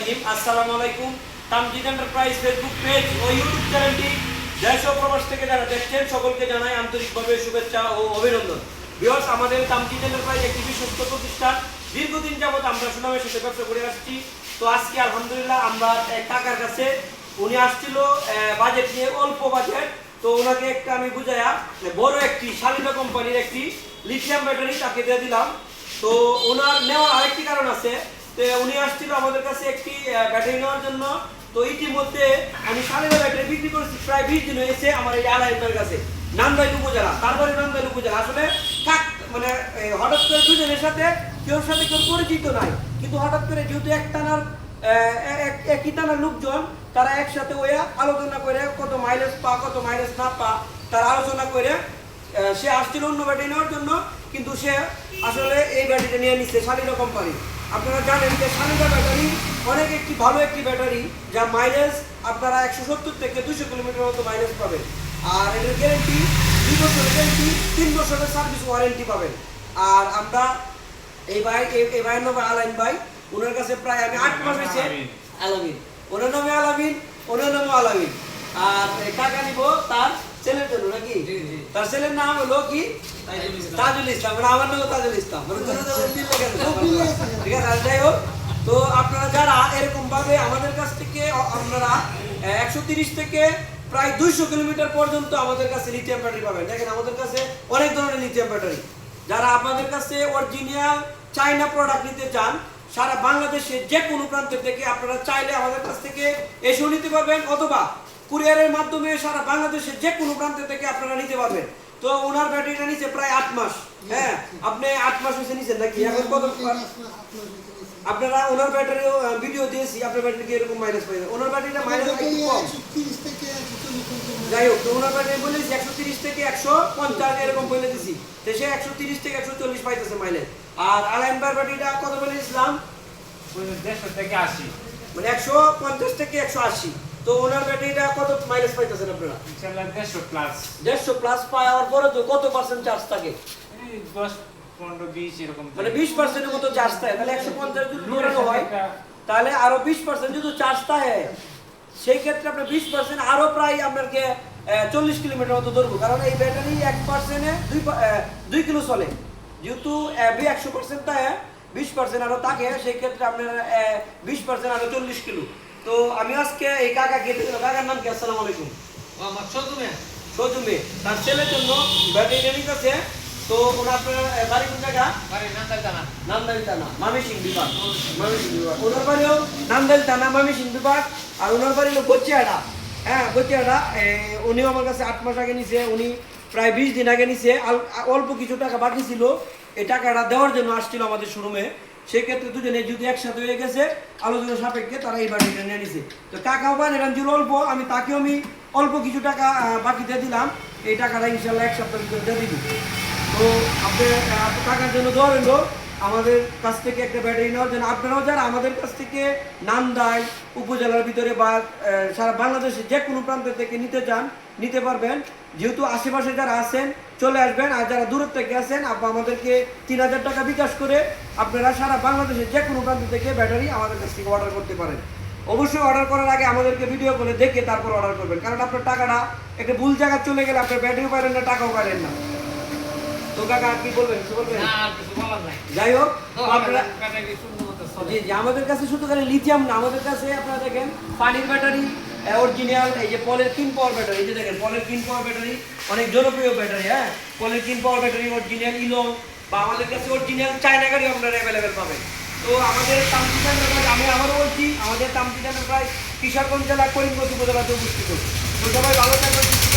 রহিম আসসালামু আলাইকুম। Tamjid enterprise Facebook page ও ইউটিউব চ্যানেলটি দেশ প্রবাস থেকে যারা দেখছেন, সকলকে জানাই আন্তরিকভাবে শুভেচ্ছা ও অভিনন্দন। বিয়স আমাদের তামজিদ এন্টারপ্রাইজ একটি বিশ্বস্ত প্রতিষ্ঠান। দীর্ঘদিন যাবত আমরা সুনামের সাথে ব্যবসা করে আসছি। তো আজকে আলহামদুলিল্লাহ আমরা এক কাকার কাছে, উনি আসছিল বাজেট নিয়ে অল্প বাজেট তো ওনাকে একটা আমি বুঝাইয়া বড় একটি শালিনা কোম্পানির একটি লিথিয়াম ব্যাটারি তাকে দিয়ে দিলাম। তো ওনার নেওয়ার আরেকটি কারণ আছে উনি আসছিল আমাদের কাছে একটি ব্যাটারি নেওয়ার জন্য। তো ইতিমধ্যে আমি ব্যাটারি বিক্রি করেছি, প্রায় বিশ দিন হয়েছে আমার এই কাছে। নান্দাইল উপজেলা, তারপরে নান্দাইল উপজেলা। আসলে মানে হঠাৎ করে দুজনের সাথে কেউ সাথে কেউ পরিচিত নাই, কিন্তু হঠাৎ করে যেহেতু এক একই টানার লোকজন, তারা একসাথে হয়ে আলোচনা করে কত মাইলেজ পা, কত মাইলেজ না পা, তারা আলোচনা করে সে আসছিল অন্য ব্যাটারি নেওয়ার জন্য। কিন্তু সে আসলে এই ব্যাটারিটা নিয়ে নিচ্ছে শালিনা কোম্পানি। আপনারা জানেন যে শালিনা ব্যাটারি অনেক একটি ভালো একটি ব্যাটারি যা মাইলেজ আপনারা একশো সত্তর থেকে দুশো কিলোমিটার মতো মাইলেজ পাবেন। আর এটার গ্যারেন্টি দুই বছরের গ্যারেন্টি তিন বছরের সার্ভিস ওয়ারেন্টি পাবেন। আর আমরা এই ভাই এই- ভাইয়ের নামে আলাইন ভাই ওনার কাছে প্রায় আমি আট মাস হয়েছে আলামিন। ওনার নামে আলামিন ওনার নামে আলামিন। আর টাকা নিব তার ছেলের জন্য নাকি? জি, জি। তার ছেলের নাম হলো কি? তাজুল ইসলাম। মানে আমার নাম তাজুল ইসলাম মানে। ঠিক আছে যাই হোক, তো আপনারা যারা এরকম ভাবে আমাদের কাছ থেকে আপনারা একশো থেকে প্রায় দুইশো কিলোমিটার পর্যন্ত আমাদের কাছে লিথিয়াম ব্যাটারি পাবেন দেখেন, আমাদের কাছে অনেক ধরনের লিথিয়াম ব্যাটারি যারা আপনাদের কাছে অরিজিনাল চাইনা প্রোডাক্ট নিতে চান, সারা বাংলাদেশে যে কোনো প্রান্ত থেকে আপনারা চাইলে আমাদের কাছ থেকে এসেও নিতে পারবেন, অথবা কুরিয়ারের মাধ্যমে সারা বাংলাদেশে যে কোনো প্রান্ত থেকে আপনারা নিতে পারবেন তো ওনার ব্যাটারিটা নিচে প্রায় আট মাস। হ্যাঁ আপনি আট মাস হয়েছে নিছেন নাকি? এখন কত আপনারা ওনার ব্যাটারিও ভিডিও দিয়েছি আপনার ব্যাটারি কি এরকম মাইনাস পাই ওনার ব্যাটারিটা মাইনাস একটু কম। যাই হোক তো ওনার ব্যাটারি বলেছি একশো তিরিশ থেকে একশো পঞ্চাশ এরকম বলে দিছি। তো সে একশো তিরিশ থেকে একশো চল্লিশ পাইতেছে মাইলেজ আর আলাইন ব্যাটারিটা কত বলেছিলাম দেড়শো থেকে আশি। মানে একশো পঞ্চাশ থেকে একশো আশি। তো ওনার ব্যাটারিটা কত মাইলেজ পাইতেছেন আপনারা? ইনশাল্লাহ দেড়শো প্লাস দেড়শো প্লাস পাওয়ার পরে তো কত পার্সেন্ট চার্জ থাকে? দশ পনেরো বিশ এরকম মানে বিশ পার্সেন্টের মতো চার্জ থাকে। তাহলে একশো পঞ্চাশ যদি দৌড়ানো হয় তাহলে আরও বিশ পার্সেন্ট যদি চার্জ থাকে সেই ক্ষেত্রে আপনার বিশ পার্সেন্ট আরও প্রায় আপনাকে চল্লিশ কিলোমিটার মতো ধরবো। কারণ এই ব্যাটারি এক পার্সেন্টে দুই পা- আহ, দুই কিলো চলে। যেহেতু বি একশো পার্সেন্ট থাকে বিশ পার্সেন্ট আরও থাকে সেই ক্ষেত্রে আপনার বিশ পার্সেন্ট আরও চল্লিশ কিলো। তো আমি আজকে এই কাকা কেটে দিলাম কাকার নাম কি? আসসালামু আলাইকুম। আমার মেয়ে সজুমে। তার ছেলের জন্য ব্যাটারি নিতেছে। তো ওনার আপনার বাড়ি কোন জায়গা? বাড়ি নান্দাল জানা নান্দাইল থানা মামিসিং বিভাগ। মামিসিং বিভাগ। ওনার বাড়িও নান্দাইল থানা মামিসিং বিভাগ। আর ওনার বাড়ি হলো গচ্চিয়াডা হ্যাঁ গচ্চিয়াডা উনিও আমার কাছে আট মাস আগে নিছে। উনি প্রায় বিশ দিন আগে নিছে। অল্প কিছু টাকা বাকি ছিল। এই টাকাটা দেওয়ার জন্য আসছিল আমাদের শোরুমে সেক্ষেত্রে দুজনে যদি একসাথে হয়ে গেছে, আলোচনা সাপেক্ষে তারা এই বাড়িটা নিয়ে নিছে। তো কাকাও পান যদি অল্প, আমি তাকেও আমি অল্প কিছু টাকা বাকিতে বাকি দিয়ে দিলাম। এই টাকাটা ইনশাল্লাহ এক সপ্তাহের ভিতরে দিয়ে দিবি। তো আপনি টাকার জন্য দোয়া রইল। আমাদের কাছ থেকে একটা ব্যাটারি নেওয়ার জন্য আপনারাও যারা আমাদের কাছ থেকে নান্দাই উপজেলার ভিতরে বা সারা বাংলাদেশে যে কোনো প্রান্ত থেকে নিতে চান, নিতে পারবেন। যেহেতু আশেপাশে যারা আছেন, চলে আসবেন। আর যারা দূর থেকে আছেন আপনি আমাদেরকে তিন হাজার টাকা বিকাশ করে আপনারা সারা বাংলাদেশে যে কোনো প্রান্ত থেকে ব্যাটারি আমাদের কাছ থেকে অর্ডার করতে পারেন। অবশ্যই অর্ডার করার আগে আমাদেরকে ভিডিও করে দেখে তারপর অর্ডার করবেন। কারণ আপনার টাকাটা একটা ভুল জায়গায় চলে গেলে আপনার ব্যাটারিও পারেন না, টাকাও পারেন না। তো কাকা আর কি বলবেন কি বলবেন? না আর কিছু বলার নাই। যাই হোক আপনারা ব্যাটারি সুন্দর মতো চলে জি জি আমাদের কাছে শুধু খালি লিথিয়াম না আমাদের কাছে আপনারা দেখেন পানির ব্যাটারি অরিজিনাল এই যে পলের কিন পাওয়ার ব্যাটারি এই যে দেখেন পলের কিন পাওয়ার ব্যাটারি অনেক জনপ্রিয় ব্যাটারি হ্যাঁ? পলের কিন পাওয়ার ব্যাটারি অরিজিনাল ইলং বা আমাদের কাছে অরিজিনাল চায়না গাড়ি আপনারা অ্যাভেলেবেল পাবেন। তো আমাদের আমি আবারও বলছি আমাদের তামসিদানের প্রায় কিশোরগঞ্জ জেলা করিমগঞ্জ উপজেলাতে তো সবাই ভালো থাকবেন